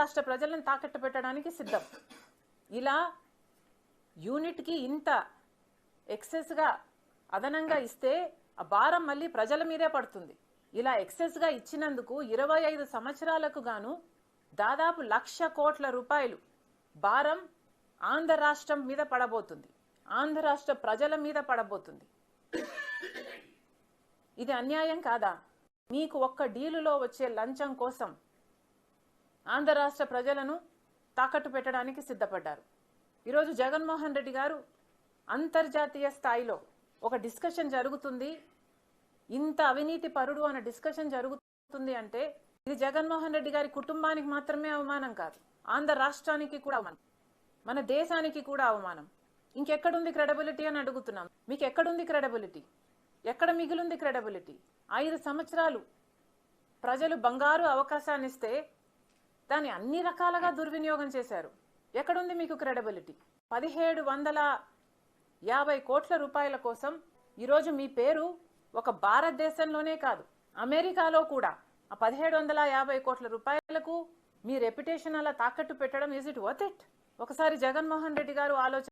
రాష్ట్ర ప్రజలను తాకట్టు పెట్టడానికి సిద్ధం. ఇలా యూనిట్కి ఇంత ఎక్సెస్గా అదనంగా ఇస్తే ఆ భారం మళ్ళీ ప్రజల మీదే పడుతుంది. ఇలా ఎక్సెస్గా ఇచ్చినందుకు ఇరవై ఐదు సంవత్సరాలకు గాను దాదాపు లక్ష కోట్ల రూపాయలు భారం ఆంధ్ర రాష్ట్రం మీద పడబోతుంది. ఆంధ్ర రాష్ట్ర ప్రజల మీద పడబోతుంది. ఇది అన్యాయం కాదా? మీకు ఒక్క డీలులో వచ్చే లంచం కోసం ఆంధ్ర రాష్ట్ర ప్రజలను తాకట్టు పెట్టడానికి సిద్ధపడ్డారు. ఈరోజు జగన్మోహన్ రెడ్డి గారు అంతర్జాతీయ స్థాయిలో ఒక డిస్కషన్ జరుగుతుంది. ఇంత అవినీతి పరుడు అన్న డిస్కషన్ జరుగుతుంది అంటే ఇది జగన్మోహన్ రెడ్డి గారి కుటుంబానికి మాత్రమే అవమానం కాదు. ఆంధ్ర రాష్ట్రానికి కూడా అవమానం. మన దేశానికి కూడా అవమానం. ఇంకెక్కడుంది క్రెడబిలిటీ అని అడుగుతున్నాం. మీకు ఎక్కడుంది క్రెడబిలిటీ? ఎక్కడ మిగిలింది క్రెడబిలిటీ? ఐదు సంవత్సరాలు ప్రజలు బంగారు అవకాశాన్ని ఇస్తే దాన్ని అన్ని రకాలుగా దుర్వినియోగం చేశారు. ఎక్కడుంది మీకు క్రెడబిలిటీ? పదిహేడు వందల యాభై కోట్ల రూపాయల కోసం ఈరోజు మీ పేరు ఒక భారతదేశంలోనే కాదు అమెరికాలో కూడా. ఆ పదిహేడు వందల యాభై కోట్ల రూపాయలకు మీ రెప్యుటేషన్ అలా తాకట్టు పెట్టడం ఈజ్ ఇట్ వర్త్ ఇట్ ఒకసారి జగన్మోహన్ రెడ్డి గారు ఆలోచన